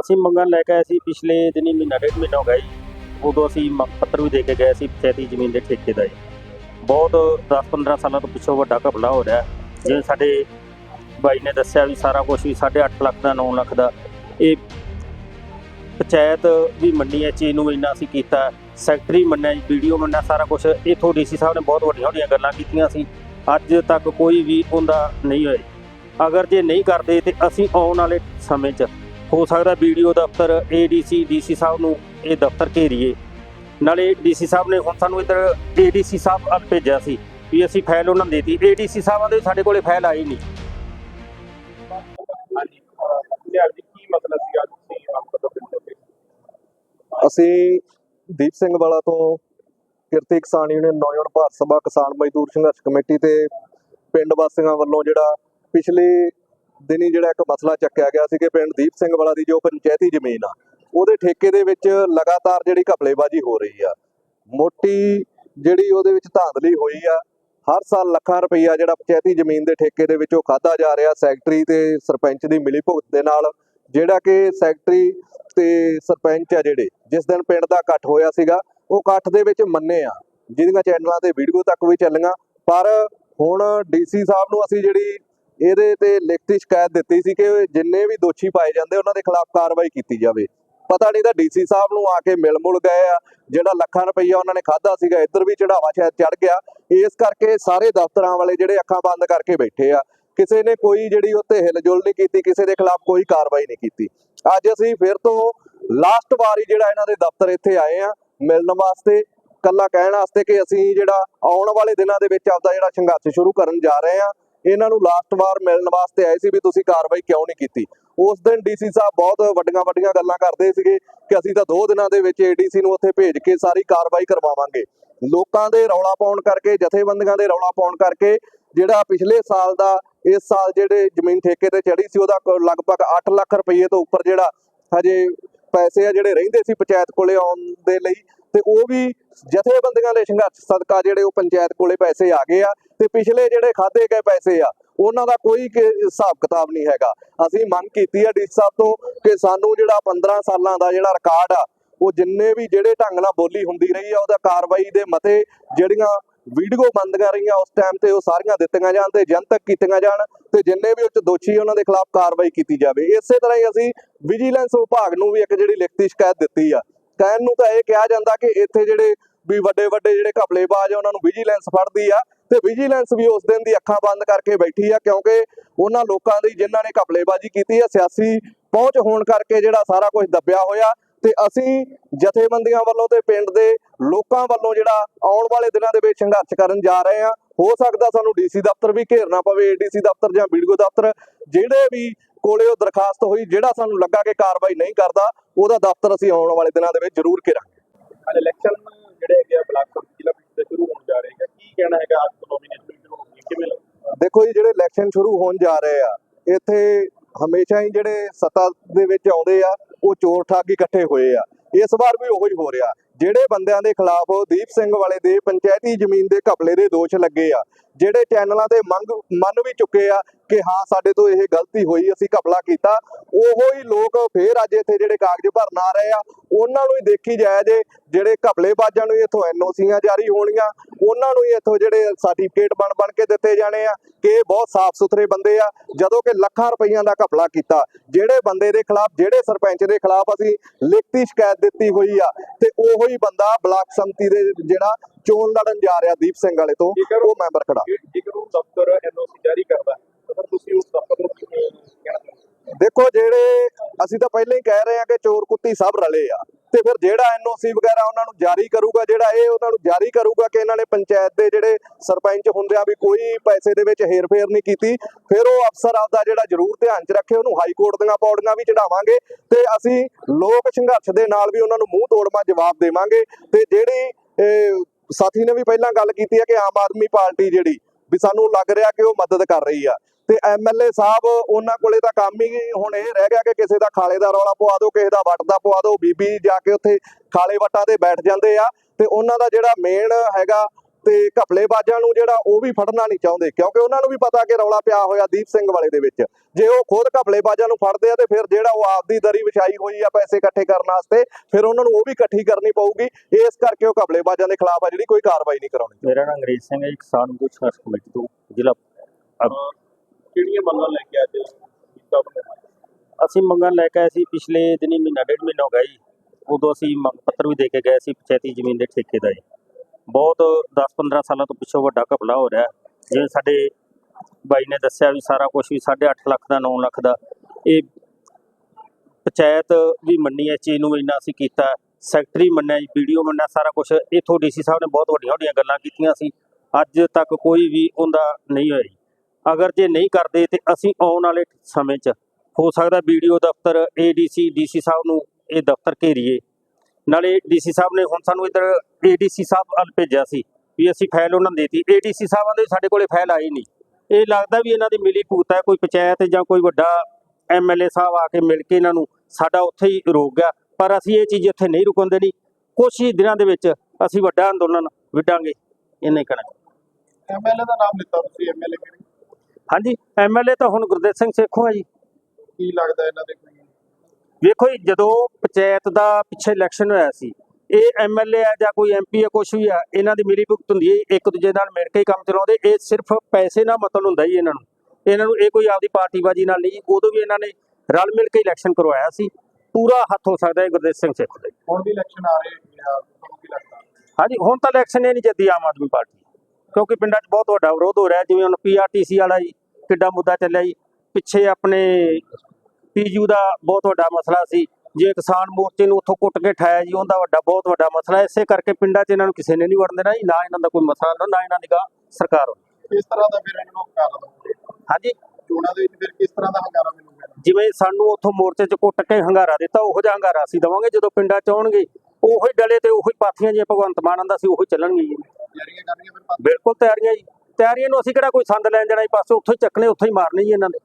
ਅਸੀਂ ਮੰਗਾਂ ਲੈ ਕੇ ਆਏ ਸੀ, ਪਿਛਲੇ ਦਿਨੀ ਮਹੀਨਾ ਡੇਢ ਮਹੀਨਾ ਹੋ ਗਿਆ ਜੀ। ਉਦੋਂ ਅਸੀਂ ਮੰਗ ਪੱਤਰ ਵੀ ਦੇ ਕੇ ਗਏ ਸੀ ਪੰਚਾਇਤੀ ਜ਼ਮੀਨ ਦੇ ਠੇਕੇ ਦਾ ਜੀ। ਬਹੁਤ 10-15 ਸਾਲਾਂ ਤੋਂ ਪਿੱਛੋਂ ਵੱਡਾ ਘਪਲਾ ਹੋ ਰਿਹਾ। ਜਿਵੇਂ ਸਾਡੇ ਬਾਈ ਨੇ ਦੱਸਿਆ ਵੀ ਸਾਰਾ ਕੁਝ ਵੀ 8.5 ਲੱਖ ਦਾ 9 ਲੱਖ ਦਾ। ਇਹ ਪੰਚਾਇਤ ਵੀ ਮੰਨੀ ਹੈ ਚੀਜ਼ ਨੂੰ ਇੰਨਾ ਅਸੀਂ ਕੀਤਾ। ਸੈਕਟਰੀ ਮੰਨਿਆ ਜੀ ਵੀਡੀਓ ਮੰਨਿਆ, ਸਾਰਾ ਕੁਝ ਇਥੋਂ ਡੀਸੀ ਸਾਹਿਬ ਨੇ ਬਹੁਤ ਵੱਡੀਆਂ ਵੱਡੀਆਂ ਗੱਲਾਂ ਕੀਤੀਆਂ ਸੀ। ਅੱਜ ਤੱਕ ਕੋਈ ਵੀ ਉਹਦਾ ਨਹੀਂ ਹੋਇਆ ਅਗਰ ਜੇ ਨਹੀਂ ਕਰਦੇ ਤੇ ਅਸੀਂ ਆਉਣ ਵਾਲੇ ਸਮੇਂ 'ਚ ਹੋ ਸਕਦਾ ਵੀਡੀਓ ਦਫ਼ਤਰ ਏਡੀਸੀ ਡੀਸੀ ਸਾਹਿਬ ਨੂੰ ਇਹ ਦਫ਼ਤਰ ਘੇਰੀਏ। ਨਾਲੇ ਡੀਸੀ ਸਾਹਿਬ ਨੇ ਹੁਣ ਸਾਨੂੰ ਇੱਧਰ ਏਡੀਸੀ ਸਾਹਿਬ ਵੱਲ ਭੇਜਿਆ ਸੀ ਵੀ ਅਸੀਂ ਫਾਈਲ ਉਹਨਾਂ ਨੂੰ ਦੇਤੀ। ਏਡੀਸੀ ਸਾਹਿਬਾਂ ਦੇ ਸਾਡੇ ਕੋਲੇ ਫਾਈਲ ਆਈ ਨਹੀਂ। ਅਸੀਂ ਦੀਪ ਸਿੰਘ ਵਾਲਾ ਤੋਂ ਕਿਰਤੀ ਕਿਸਾਨ ਯੂਨੀਅਨ ਨੌਜਵਾਨ ਭਾਰਤ ਸਭਾ ਕਿਸਾਨ ਮਜ਼ਦੂਰ ਸੰਘਰਸ਼ ਕਮੇਟੀ ਤੇ ਪਿੰਡ ਵਾਸੀਆਂ ਵੱਲੋਂ ਜਿਹੜਾ ਪਿਛਲੇ ਦਿਨੀ ਜਿਹੜਾ ਇੱਕ ਮਸਲਾ ਚੱਕਿਆ ਗਿਆ ਸੀ ਕਿ ਪਿੰਡ ਦੀਪ ਸਿੰਘ ਵਾਲਾ ਦੀ ਜੋ ਪੰਚਾਇਤੀ ਜ਼ਮੀਨ ਆ, ਉਹਦੇ ਠੇਕੇ ਦੇ ਵਿੱਚ ਲਗਾਤਾਰ ਜਿਹੜੀ ਘਪਲੇਬਾਜ਼ੀ ਹੋ ਰਹੀ ਆ। ਮੋਟੀ ਜਿਹੜੀ ਉਹਦੇ ਵਿੱਚ ਧਾਂਦਲੀ ਹੋਈ ਆ, ਹਰ ਸਾਲ ਲੱਖਾਂ ਰੁਪਈਆ ਜਿਹੜਾ ਪੰਚਾਇਤੀ ਜ਼ਮੀਨ ਦੇ ਠੇਕੇ ਦੇ ਵਿੱਚੋਂ ਖਾਦਾ ਜਾ ਰਿਹਾ ਸੈਕਟਰੀ ਤੇ ਸਰਪੰਚ ਦੀ ਮਿਲੀ ਭੁਗਤ ਦੇ ਨਾਲ, ਜਿਹੜਾ ਕਿ ਸੈਕਟਰੀ ਤੇ ਸਰਪੰਚ ਆ ਜਿਹੜੇ, ਜਿਸ ਦਿਨ ਪਿੰਡ ਦਾ ਇਕੱਠ ਹੋਇਆ ਸੀਗਾ, ਉਹ ਇਕੱਠ ਦੇ ਵਿੱਚ ਮੰਨੇ ਆ। ਜਿਹਦੀਆਂ ਚੈਨਲਾਂ ਤੇ ਵੀਡੀਓ ਤੱਕ ਵੀ ਚੱਲੀਆਂ, ਪਰ ਹੁਣ ਡੀਸੀ ਸਾਹਿਬ ਨੂੰ ਅਸੀਂ ਜਿਹੜੀ ਇਹਦੇ ਤੇ ਲਿਖਤੀ ਸ਼ਿਕਾਇਤ ਦਿੱਤੀ ਸੀ ਕਿ ਜਿੰਨੇ ਵੀ ਦੋਸ਼ੀ ਪਾਏ ਜਾਂਦੇ ਉਹਨਾਂ ਦੇ ਖਿਲਾਫ ਕਾਰਵਾਈ ਕੀਤੀ ਜਾਵੇ। ਪਤਾ ਨਹੀਂ ਤਾਂ ਡੀਸੀ ਸਾਹਿਬ ਨੂੰ ਆ ਕੇ ਮਿਲ ਮੁਲ ਗਏ ਆ, ਜਿਹੜਾ ਲੱਖਾਂ ਰੁਪਈਆ ਉਹਨਾਂ ਨੇ ਖਾਦਾ ਸੀਗਾ, ਇੱਧਰ ਵੀ ਚੜਾਵਾ ਸ਼ਾਇਦ ਚੜ ਗਿਆ। ਇਸ ਕਰਕੇ ਸਾਰੇ ਦਫ਼ਤਰਾਂ ਵਾਲੇ ਜਿਹੜੇ ਅੱਖਾਂ ਬੰਦ ਕਰਕੇ ਬੈਠੇ ਆ, ਕਿਸੇ ਨੇ ਕੋਈ ਜਿਹੜੀ ਉੱਤੇ ਹਿਲਜੁਲ ਨਹੀਂ ਕੀਤੀ, ਕਿਸੇ ਦੇ ਖਿਲਾਫ ਕੋਈ ਕਾਰਵਾਈ ਨਹੀਂ ਕੀਤੀ। ਅੱਜ ਅਸੀਂ ਫਿਰ ਤੋਂ ਲਾਸਟ ਵਾਰੀ ਜਿਹੜਾ ਇਹਨਾਂ ਦੇ ਦਫ਼ਤਰ ਇੱਥੇ ਆਏ ਆ, ਮਿਲਣ ਵਾਸਤੇ ਕੱਲਾ ਕਹਿਣ ਵਾਸਤੇ ਕਿ ਅਸੀਂ ਜਿਹੜਾ ਆਉਣ ਵਾਲੇ ਦਿਨਾਂ ਦੇ ਵਿੱਚ ਆਪਦਾ ਜਿਹੜਾ ਸੰਘਰਸ਼ ਸ਼ੁਰੂ ਕਰਨ ਜਾ ਰਹੇ ਆ। ਇਹਨਾਂ ਨੂੰ ਲਾਸਟ ਵਾਰ ਮਿਲਣ ਵਾਸਤੇ ਆਏ ਸੀ ਵੀ ਤੁਸੀਂ ਕਾਰਵਾਈ ਕਿਉਂ ਨਹੀਂ ਕੀਤੀ। ਉਸ ਦਿਨ ਡੀਸੀ ਸਾਹਿਬ ਬਹੁਤ ਵੱਡੀਆਂ ਵੱਡੀਆਂ ਗੱਲਾਂ ਕਰਦੇ ਸੀਗੇ ਕਿ ਅਸੀਂ ਤਾਂ ਦੋ ਦਿਨਾਂ ਦੇ ਵਿੱਚ ਏਡੀਸੀ ਨੂੰ ਉੱਥੇ ਭੇਜ ਕੇ ਸਾਰੀ ਕਾਰਵਾਈ ਕਰਵਾਵਾਂਗੇ। ਲੋਕਾਂ ਦੇ ਰੌਲਾ ਪਾਉਣ ਕਰਕੇ, ਜਥੇਬੰਦੀਆਂ ਦੇ ਰੌਲਾ ਪਾਉਣ ਕਰਕੇ ਜਿਹੜਾ ਪਿਛਲੇ ਸਾਲ ਦਾ, ਇਸ ਸਾਲ ਜਿਹੜੇ ਜ਼ਮੀਨ ਠੇਕੇ ਤੇ ਚੜੀ ਸੀ, ਉਹਦਾ ਲਗਭਗ 8 ਲੱਖ ਰੁਪਏ ਤੋਂ ਉੱਪਰ ਜਿਹੜਾ ਹਜੇ ਪੈਸੇ ਆ ਜਿਹੜੇ ਰਹਿੰਦੇ ਸੀ ਪੰਚਾਇਤ ਕੋਲੇ ਆਉਣ ਦੇ ਲਈ ਤੇ ਉਹ ਵੀ ਜਥੇਬੰਦੀਆਂ ਦੇ ਸੰਘਰਸ਼ ਸਦਕਾ ਜਿਹੜੇ ਉਹ ਪੰਚਾਇਤ ਕੋਲੇ ਪੈਸੇ ਆ ਗਏ ਆ ਤੇ ਪਿਛਲੇ ਜਿਹੜੇ ਖਾਦੇ ਗਏ ਪੈਸੇ ਆ, ਉਹਨਾਂ ਦਾ ਕੋਈ ਹਿਸਾਬ ਕਿਤਾਬ ਨਹੀਂ ਹੈਗਾ। ਅਸੀਂ ਮੰਗ ਕੀਤੀ ਆ ਡੀ ਸਾਹਿਬ ਤੋਂ ਕਿ ਸਾਨੂੰ ਜਿਹੜਾ 15 ਸਾਲਾਂ ਦਾ ਜਿਹੜਾ ਰਿਕਾਰਡ ਆ, ਉਹ ਜਿੰਨੇ ਵੀ ਜਿਹੜੇ ਢੰਗ ਨਾਲ ਬੋਲੀ ਹੁੰਦੀ ਰਹੀ ਆ, ਉਹਦਾ ਕਾਰਵਾਈ ਦੇ ਮਤੇ ਜਿਹੜੀਆਂ ਵੀਡੀਓ ਬੰਦੀਆਂ ਰਹੀਆਂ ਉਸ ਟਾਈਮ ਤੇ ਉਹ ਸਾਰੀਆਂ ਦਿੱਤੀਆਂ ਜਾਣ ਤੇ ਜਨਤਕ ਕੀਤੀਆਂ ਜਾਣ ਤੇ ਜਿੰਨੇ ਵੀ ਉੱਚ ਦੋਸ਼ੀ ਉਹਨਾਂ ਦੇ ਖਿਲਾਫ ਕਾਰਵਾਈ ਕੀਤੀ ਜਾਵੇ। ਇਸੇ ਤਰ੍ਹਾਂ ਹੀ ਅਸੀਂ ਵਿਜੀਲੈਂਸ ਵਿਭਾਗ ਨੂੰ ਵੀ ਇੱਕ ਜਿਹੜੀ ਲਿਖਤੀ ਸ਼ਿਕਾਇਤ ਦਿੱਤੀ ਆ ਕਹਿਣ ਨੂੰ ਤਾਂ ਇਹ ਕਿਹਾ ਜਾਂਦਾ ਕਿ ਇੱਥੇ ਜਿਹੜੇ ਵੀ ਵੱਡੇ ਵੱਡੇ ਜਿਹੜੇ ਘਪਲੇਬਾਜ਼ ਆ, ਉਹਨਾਂ ਨੂੰ ਵਿਜੀਲੈਂਸ ਫੜਦੀ ਆ ਤੇ ਵਿਜੀਲੈਂਸ ਵੀ ਉਸ ਦਿਨ ਦੀ ਅੱਖਾਂ ਬੰਦ ਕਰਕੇ ਬੈਠੀ ਆ ਕਿਉਂਕਿ ਉਹਨਾਂ ਲੋਕਾਂ ਦੀ ਜਿਨ੍ਹਾਂ ਨੇ ਘਪਲੇਬਾਜ਼ੀ ਕੀਤੀ ਆ, ਸਿਆਸੀ ਪਹੁੰਚ ਹੋਣ ਕਰਕੇ ਜਿਹੜਾ ਸਾਰਾ ਕੁਝ ਦੱਬਿਆ ਹੋਇਆ ਤੇ ਅਸੀਂ ਜਥੇਬੰਦੀਆਂ ਵੱਲੋਂ ਤੇ ਪਿੰਡ ਦੇ ਲੋਕਾਂ ਵੱਲੋਂ ਜਿਹੜਾ ਆਉਣ ਵਾਲੇ ਦਿਨਾਂ ਦੇ ਵਿੱਚ ਸੰਘਰਸ਼ ਕਰਨ ਜਾ ਰਹੇ ਆ। ਹੋ ਸਕਦਾ ਸਾਨੂੰ ਡੀਸੀ ਦਫ਼ਤਰ ਵੀ ਘੇਰਨਾ ਪਵੇ ਏਡੀਸੀ ਦਫ਼ਤਰ ਜਾਂ ਵੀਡੀਓ ਦਫ਼ਤਰ ਜਿਹੜੇ ਵੀ ਕੋਲੇ ਉਹ ਦਰਖਾਸਤ ਹੋਈ ਜਿਹੜਾ ਸਾਨੂੰ ਲੱਗਾ ਕਿ ਕਾਰਵਾਈ ਨਹੀਂ ਕਰਦਾ ਉਹਦਾ ਦਫ਼ਤਰ ਅਸੀਂ ਆਉਣ ਵਾਲੇ ਦਿਨਾਂ ਦੇ ਵਿੱਚ ਜ਼ਰੂਰ ਘੇਰਾਂਗੇ। ਅੱਜ ਇਲੈਕਸ਼ਨ ਜਿਹੜੇ ਹੈਗੇ ਆ ਬਲਾਕ ਜ਼ਿਲ੍ਹਾ ਦੇ ਸ਼ੁਰੂ ਹੋਣ ਜਾ ਰਹੇ ਹੈਗੇ ਕੀ ਕਹਿਣਾ ਹੈਗਾ ਅੱਜ ਤੋਂ ਨੋਮੀਨੇਸ਼ਨ ਸ਼ੁਰੂ ਹੋ ਗਈ ਕਿਵੇਂ ਲੱਗਦਾ? ਦੇਖੋ ਜੀ ਜਿਹੜੇ ਇਲੈਕਸ਼ਨ ਸ਼ੁਰੂ ਹੋਣ ਜਾ ਰਹੇ ਆ ਇੱਥੇ ਹਮੇਸ਼ਾ ਹੀ ਜਿਹੜੇ ਸੱਤਾ ਦੇ ਵਿੱਚ ਆਉਂਦੇ ਆ ਉਹ ਚੋਰ ਠੱਗ ਇਕੱਠੇ ਹੋਏ ਆ। ਇਸ ਵਾਰ ਵੀ ਉਹੋ ਹੀ ਹੋ ਰਿਹਾ। ਜਿਹੜੇ ਬੰਦਿਆਂ ਦੇ ਖਿਲਾਫ ਦੀਪ ਸਿੰਘ ਵਾਲੇ ਦੇ ਪੰਚਾਇਤੀ ਜ਼ਮੀਨ ਦੇ ਘਪਲੇ ਦੇ ਦੋਸ਼ ਲੱਗੇ ਆ। ਜਿਹੜੇ ਚੈਨਲਾਂ ਤੇ ਮੰਗ ਮੰਨ ਵੀ ਚੁੱਕੇ ਆ ਕਿ ਹਾਂ, ਸਾਡੇ ਤੋਂ ਇਹ ਗਲਤੀ ਹੋਈ, ਅਸੀਂ ਘਪਲਾ ਕੀਤਾ, ਉਹੋ ਹੀ ਲੋਕ ਫੇਰ ਅੱਜ ਇੱਥੇ ਜਿਹੜੇ ਕਾਗਜ਼ ਭਰਨ ਆ ਰਹੇ ਆ, ਉਹਨਾਂ ਨੂੰ ਹੀ ਦੇਖੀ ਜਾਇਆ ਜੇ ਜਿਹੜੇ ਘਪਲੇਬਾਜ਼ਾਂ ਨੂੰ ਇੱਥੋਂ ਐਨਓਸੀਆਂ ਜਾਰੀ ਹੋਣੀਆਂ, ਉਹਨਾਂ ਨੂੰ ਹੀ ਇੱਥੋਂ ਜਿਹੜੇ ਸਰਟੀਫਿਕੇਟ ਬਣ ਬਣ ਕੇ ਦਿੱਤੇ ਜਾਣੇ ਆ ਕਿ ਇਹ ਬਹੁਤ ਸਾਫ਼ ਸੁਥਰੇ ਬੰਦੇ ਆ, ਜਦੋਂ ਕਿ ਲੱਖਾਂ ਰੁਪਈਆਂ ਦਾ ਘਪਲਾ ਕੀਤਾ। ਜਿਹੜੇ ਬੰਦੇ ਦੇ ਖਿਲਾਫ, ਜਿਹੜੇ ਸਰਪੰਚ ਦੇ ਖਿਲਾਫ ਅਸੀਂ ਲਿਖਤੀ ਸ਼ਿਕਾਇਤ ਦਿੱਤੀ ਹੋਈ ਆ, ਤੇ ਉਹੋ ਹੀ ਬੰਦਾ ਬਲਾਕ ਸੰਮਤੀ ਦੇ ਜਿਹੜਾ ਚੋਣ ਲੜਨ ਜਾ ਰਿਹਾ ਦੀਪ ਸਿੰਘ ਵਾਲੇ ਤੋਂ ਉਹ ਮੈਂਬਰ ਖੜਾ ਜੇ- ਜੇਕਰ ਉਹ ਦਫ਼ਤਰ ਐਨਓਸੀ ਜਾਰੀ ਕਰਦਾ ਹੈ ਤਾਂ ਫਿਰ ਤੁਸੀਂ ਉਸ ਦਫ਼ਤਰ ਨੂੰ ਕੀ ਕਹਿਣਾ ਚਾਹੁੰਦੇ ਹੋ? ਦੇਖੋ ਜਿਹੜੇ ਅਸੀਂ ਤਾਂ ਪਹਿਲਾਂ ਹੀ ਕਹਿ ਰਹੇ ਆ ਕਿ ਚੋਰ ਕੁੱਤੀ ਸਭ ਰਲੇ ਆ ਤੇ ਫਿਰ ਜਿਹੜਾ ਐਨਓਸੀ ਵਗੈਰਾ ਉਹਨਾਂ ਨੂੰ ਜਾਰੀ ਕਰੂਗਾ ਜਿਹੜਾ ਇਹ ਉਹਨਾਂ ਨੂੰ ਜਾਰੀ ਕਰੂਗਾ ਕਿ ਇਹਨਾਂ ਨੇ ਪੰਚਾਇਤ ਦੇ ਜਿਹੜੇ ਸਰਪੰਚ ਹੁੰਦੇ ਆ ਵੀ ਕੋਈ ਪੈਸੇ ਦੇ ਵਿੱਚ ਹੇਰ-ਫੇਰ ਨਹੀਂ ਕੀਤੀ ਫਿਰ ਉਹ ਅਫਸਰ ਆਪਦਾ ਜਿਹੜਾ ਜ਼ਰੂਰ ਧਿਆਨ 'ਚ ਰੱਖੇ ਉਹਨੂੰ ਹਾਈ ਕੋਰਟ ਦੀਆਂ ਪੌੜੀਆਂ ਵੀ ਚੜਾਵਾਂਗੇ ਤੇ ਅਸੀਂ ਲੋਕ ਸੰਘਰਸ਼ ਦੇ ਨਾਲ ਵੀ ਉਹਨਾਂ ਨੂੰ ਮੂੰਹ ਤੋੜਮਾ ਜਵਾਬ ਦੇਵਾਂਗੇ ਤੇ ਜਿਹੜੀ ਸਾਥੀ ਨੇ ਵੀ ਪਹਿਲਾਂ ਗੱਲ ਕੀਤੀ ਹੈ ਕਿ ਆਮ ਆਦਮੀ ਪਾਰਟੀ ਜਿਹੜੀ ਵੀ ਸਾਨੂੰ ਲੱਗ ਰਿਹਾ ਕਿ ਉਹ ਮਦਦ ਕਰ ਰਹੀ ਆ। ਤੇ ਐਮਐਲਏ ਸਾਹਿਬ, ਉਹਨਾਂ ਕੋਲੇ ਤਾਂ ਕੰਮ ਹੀ ਹੁਣ ਇਹ ਰਹਿ ਗਿਆ ਕਿ ਕਿਸੇ ਦਾ ਖਾਲੇ ਦਾ ਰੌਲਾ ਪਵਾ ਦਿਓ, ਕਿਸੇ ਦਾ ਵੱਟ ਦਾ ਪਵਾ ਦਿਓ। ਬੀਬੀ ਜਾ ਕੇ ਉੱਥੇ ਖਾਲੇ ਵੱਟਾਂ ਤੇ ਬੈਠ ਜਾਂਦੇ ਆ। ਤੇ ਉਹਨਾਂ ਦਾ ਜਿਹੜਾ ਮੇਨ ਹੈਗਾ ਤੇ ਘਪਲੇਬਾਜ਼ਾਂ ਨੂੰ ਜਿਹੜਾ ਉਹ ਵੀ ਫੜਨਾ ਨਹੀਂ ਚਾਹੁੰਦੇ ਕਿਉਂਕਿ ਉਹਨਾਂ ਨੂੰ ਵੀ ਪਤਾ ਕਿ ਰੌਲਾ ਪਿਆ ਹੋਇਆ ਦੀਪ ਸਿੰਘ ਵਾਲੇ ਦੇ ਵਿੱਚ। ਜੇ ਉਹ ਖੁਦ ਘਪਲੇਬਾਜ਼ਾਂ ਨੂੰ ਫੜਦੇ ਆ ਤੇ ਫਿਰ ਜਿਹੜਾ ਉਹ ਆਪਦੀ ਦਰੀ ਵਿਛਾਈ ਹੋਈ ਆ ਪੈਸੇ ਇਕੱਠੇ ਕਰਨ ਵਾਸਤੇ ਫਿਰ ਉਹਨਾਂ ਨੂੰ ਉਹ ਵੀ ਇਕੱਠੀ ਕਰਨੀ ਪਊਗੀ। ਇਸ ਕਰਕੇ ਉਹ ਘਪਲੇਬਾਜ਼ਾਂ ਦੇ ਖਿਲਾਫ ਆ ਜਿਹੜੀ ਕੋਈ ਕਾਰਵਾਈ ਨਹੀਂ ਕਰਾਉਣੀ। ਮੇਰਾ ਨਾਮ ਅੰਗਰੇਜ਼ ਸਿੰਘ ਹੈ ਜੀ, ਕਿਸਾਨ ਮਜ਼ਦੂਰ ਸੰਘਰਸ਼ ਕਮੇਟੀ ਤੋਂ ਜ਼ਿਲ੍ਹਾ ਕਿਹੜੀਆਂ ਮੰਗਾਂ ਲੈ ਕੇ ਅੱਜ ਅਸੀਂ ਮੰਗਣ ਲੈ ਕੇ ਆਏ ਸੀ ਪਿਛਲੇ ਦਿਨੀ ਮਹੀਨਾ ਡੇਢ ਮਹੀਨਾ ਹੋ ਗਿਆ ਜੀ। ਉਦੋਂ ਅਸੀਂ ਮੰਗ ਪੱਤਰ ਵੀ ਦੇ ਕੇ ਗਏ ਸੀ ਪੰਚਾਇਤੀ ਜ਼ਮੀਨ ਦੇ ਠੇਕੇ ਦਾ ਜੀ। ਬਹੁਤ 10-15 ਸਾਲਾਂ ਤੋਂ ਪਿੱਛੋਂ ਵੱਡਾ ਘਪਲਾ ਹੋ ਰਿਹਾ। ਜਿਵੇਂ ਸਾਡੇ ਬਾਈ ਨੇ ਦੱਸਿਆ ਵੀ ਸਾਰਾ ਕੁਝ ਵੀ 8.5 ਲੱਖ ਦਾ 9 ਲੱਖ ਦਾ, ਇਹ ਪੰਚਾਇਤ ਵੀ ਮੰਨੀ ਹੈ ਚੀਜ਼ ਨੂੰ ਇੰਨਾ ਅਸੀਂ ਕੀਤਾ। ਸੈਕਟਰੀ ਮੰਨਿਆ ਜੀ ਵੀਡੀਓ ਮੰਨਿਆ, ਸਾਰਾ ਕੁਝ ਇਥੋਂ ਡੀਸੀ ਸਾਹਿਬ ਨੇ ਬਹੁਤ ਵੱਡੀਆਂ ਵੱਡੀਆਂ ਗੱਲਾਂ ਕੀਤੀਆਂ ਸੀ। ਅੱਜ ਤੱਕ ਕੋਈ ਵੀ ਉਹਦਾ ਨਹੀਂ ਹੋਇਆ ਜੀ। ਅਗਰ ਜੇ ਨਹੀਂ ਕਰਦੇ ਤੇ ਅਸੀਂ ਆਉਣ ਵਾਲੇ ਸਮੇਂ 'ਚ, ਹੋ ਸਕਦਾ ਵੀਡੀਓ ਦਫ਼ਤਰ ਏਡੀਸੀ ਡੀਸੀ ਸਾਹਿਬ ਨੂੰ ਇਹ ਦਫ਼ਤਰ ਘੇਰੀਏ। ਨਾਲੇ ਡੀਸੀ ਸਾਹਿਬ ਨੇ ਹੁਣ ਸਾਨੂੰ ਇੱਧਰ ਏਡੀਸੀ ਸਾਹਿਬ ਵੱਲ ਭੇਜਿਆ ਸੀ ਵੀ ਅਸੀਂ ਫਾਈਲ ਉਹਨਾਂ ਨੂੰ ਦੇਤੀ। ਏਡੀਸੀ ਸਾਹਿਬਾਂ ਦੇ ਸਾਡੇ ਕੋਲੇ ਫਾਈਲ ਆਈ ਨਹੀਂ। ਇਹ ਲੱਗਦਾ ਵੀ ਇਹਨਾਂ ਦੀ ਮਿਲੀ ਭੂਤ ਹੈ ਕੋਈ ਪੰਚਾਇਤ ਜਾਂ ਕੋਈ ਵੱਡਾ ਐਮਐਲਏ ਸਾਹਿਬ ਆ ਕੇ ਮਿਲ ਕੇ ਇਹਨਾਂ ਨੂੰ ਸਾਡਾ ਉੱਥੇ ਹੀ ਰੋਕ ਗਿਆ। ਪਰ ਅਸੀਂ ਇਹ ਚੀਜ਼ ਇੱਥੇ ਨਹੀਂ ਰੁਕਣ ਦੇਣੀ। ਕੁਛ ਹੀ ਦਿਨਾਂ ਦੇ ਵਿੱਚ ਅਸੀਂ ਵੱਡਾ ਅੰਦੋਲਨ ਵਿੱਢਾਂਗੇ। ਇੰਨੇ ਕਹਿਣਾ ਐਮਐਲਏ ਦਾ ਨਾਮ ਲਿੱਤਾ ਤੁਸੀਂ ਐਮਐਲਏ ਕਿਹੜੇ? ਹਾਂਜੀ ਐਮਐਲਏ ਤਾਂ ਹੁਣ ਗੁਰਦੇਵ ਸਿੰਘ ਸੇਖੋਂ ਹੈ ਜੀ। ਕੀ ਲੱਗਦਾ ਇਹਨਾਂ ਦੇ? ਕੋਈ ਵੇਖੋ ਜੀ ਜਦੋਂ ਪੰਚਾਇਤ ਦਾ ਪਿੱਛੇ ਇਲੈਕਸ਼ਨ ਹੋਇਆ ਸੀ ਇਹ ਐਮਐਲਏ ਆ ਜਾਂ ਕੋਈ ਐਮਪੀ ਆ ਕੁਛ ਵੀ ਆ ਇਹਨਾਂ ਦੀ ਮਿਲੀ ਭੁਗਤ ਹੁੰਦੀ ਹੈ ਇੱਕ ਦੂਜੇ ਨਾਲ ਮਿਲ ਕੇ ਹੀ ਕੰਮ ਚਲਾਉਂਦੇ ਇਹ ਸਿਰਫ ਪੈਸੇ ਨਾਲ ਮਤਲਬ ਹੁੰਦਾ ਜੀ ਇਹਨਾਂ ਨੂੰ ਇਹਨਾਂ ਨੂੰ ਇਹ ਕੋਈ ਆਪਦੀ ਪਾਰਟੀਬਾਜ਼ੀ ਨਾਲ ਨਹੀਂ ਉਦੋਂ ਵੀ ਇਹਨਾਂ ਨੇ ਰਲ ਮਿਲ ਕੇ ਇਲੈਕਸ਼ਨ ਕਰਵਾਇਆ ਸੀ ਪੂਰਾ ਹੱਥ ਹੋ ਸਕਦਾ ਹੈ ਗੁਰਦੇਵ ਸਿੰਘ ਸੇਖੋਂ ਦਾ। ਹੁਣ ਵੀ ਇਲੈਕਸ਼ਨ ਆ ਰਹੇ ਤੁਹਾਨੂੰ ਕੀ ਲੱਗਦਾ ਹਾਂਜੀ ਹੁਣ ਤਾਂ ਇਲੈਕਸ਼ਨ ਇਹ ਨਹੀਂ ਜਿੱਦੀ ਆਮ ਆਦਮੀ ਪਾਰਟੀ ਕਿਉਂਕਿ ਪਿੰਡਾਂ 'ਚ ਬਹੁਤ ਵੱਡਾ ਵਿਰੋਧ ਹੋ ਰਿਹਾ ਜਿਵੇਂ ਹੁਣ ਪੀਆਰਟੀਸੀ ਵਾਲਾ ਜੀ ਕਿੱਡਾ ਮੁੱਦਾ ਚੱਲਿਆ ਜੀ ਪਿੱਛੇ ਆਪਣੇ ਪੀਯੂ ਦਾ ਬਹੁਤ ਵੱਡਾ ਮਸਲਾ ਸੀ। ਜੇ ਕਿਸਾਨ ਮੋਰਚੇ ਨੂੰ ਉੱਥੋਂ ਕੁੱਟ ਕੇ ਠਾਇਆ ਜੀ ਉਹਦਾ ਵੱਡਾ ਬਹੁਤ ਵੱਡਾ ਮਸਲਾ। ਇਸੇ ਕਰਕੇ ਪਿੰਡਾਂ 'ਚ ਇਹਨਾਂ ਨੂੰ ਕਿਸੇ ਨੇ ਨਹੀਂ ਵੜਨ ਦੇਣਾ ਜੀ ਨਾ ਇਹਨਾਂ ਦਾ ਕੋਈ ਮਸਲਾ ਨਾ- ਇਹਨਾਂ ਦੀ ਸਰਕਾਰ। ਕਿਸ ਤਰ੍ਹਾਂ ਦਾ ਫਿਰ ਇਹਨਾਂ ਨੂੰ ਹੰਗਾਰਾ ਦਊਗੇ ਹਾਂਜੀ? ਚੋਣਾਂ ਦੇ ਵਿੱਚ ਫਿਰ ਕਿਸ ਤਰ੍ਹਾਂ ਦਾ ਹੰਗਾਰਾ ਮਿਲੂਗਾ? ਜਿਵੇਂ ਸਾਨੂੰ ਉੱਥੋਂ ਮੋਰਚੇ 'ਚ ਕੁੱਟ ਕੇ ਹੰਗਾਰਾ ਦਿੱਤਾ ਉਹੋ ਜਿਹਾ ਹੰਗਾਰਾ ਅਸੀਂ ਦੇਵਾਂਗੇ ਜਦੋਂ ਪਿੰਡਾਂ 'ਚ ਆਉਣਗੇ ਉਹੀ ਡਲੇ ਤੇ ਉਹੀ ਪਾਥੀਆਂ ਜੇ ਭਗਵੰਤ ਮਾਨ ਆਂਦਾ ਸੀ ਉਹੀ ਚੱਲਣਗੇ ਜੀ। ਤਿਆਰੀਆਂ ਕਰਨੀਆਂ ਫਿਰ ਬਿਲਕੁਲ ਤਿਆਰੀਆਂ ਜੀ। ਤਿਆਰੀਆਂ ਨੂੰ ਅਸੀਂ ਕਿਹੜਾ ਕੋਈ ਸੰਦ ਲੈਣ ਜਾਣਾ ਜੀ ਬਸ ਉੱਥੋਂ ਹੀ ਚੱਕਣੇ ਉੱਥੋਂ ਹੀ ਮਾਰਨੇ ਜੀ ਇਹਨਾਂ ਦੇ।